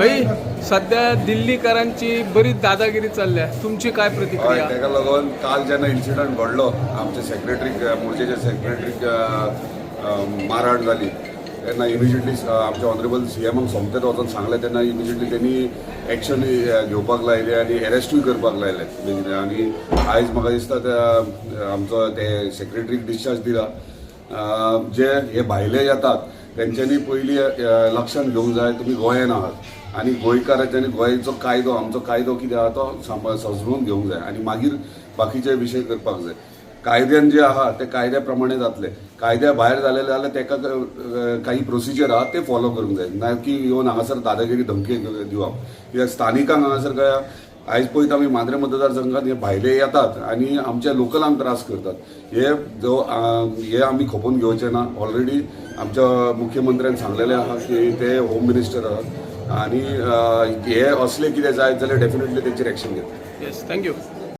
भाई सध्या दिल्लीकरांची बरीच दादागिरी चालली आहे. तुमची काय हय प्रतिक्रिया ताका लागून काल जेन्ना इन्सिडंट घडलो आमचे सेक्रेटरी मोर्चेचे सेक्रेटरीक मारहाण जाली तेन्ना इमिजिएटली आमचे ऑनरेबल सी एमाक सोमतेत वचून सांगलें. तेन्ना इमिजिएटली त्यांनी एक्शन घेवपाक लायले आनी अरेस्टूय करपाक लायले. बेगीन आनी आयज म्हाका दिसता त्या आमचो ते सेक्रेटरीक डिस्चार्ज दिला. जे हे भायले येतात तेंच्यांनी पयलीं अं, लक्षांत घेवंक जाय तुमी गोंयान आहात. आनी गोंयकारांच्यानी गोंयचो कायदो आमचो कायदो कितें आहा तो सांबाळ समजून घेवंक जाय आनी मागीर बाकीचे विशय करपाक जाय. कायद्यान जे आहा ते कायद्या प्रमाणे जातले. कायद्या भायर जालें जाल्यार तेका काही प्रोसिजर आहा ते फॉलो करूंक जाय. ना की येवन हांगासर दादागिरी धमकी दिवप. कित्याक स्थानिकांक हांगासर काय आयज पळयत आमी मांद्रे मतदारसंघात हे भायले येतात आणि आमच्या लोकलांक त्रास करतात. हे जो हे आमी खपोवन घेवचे ना ऑलरेडी आमच्या मुख्यमंत्र्यान सांगलेलें आहा की ते होम मिनिस्टर आहात. आणि हे असले कितें जायत जाल्यार डेफिनेटली तेचेर एक्शन घेतात. Yes thank you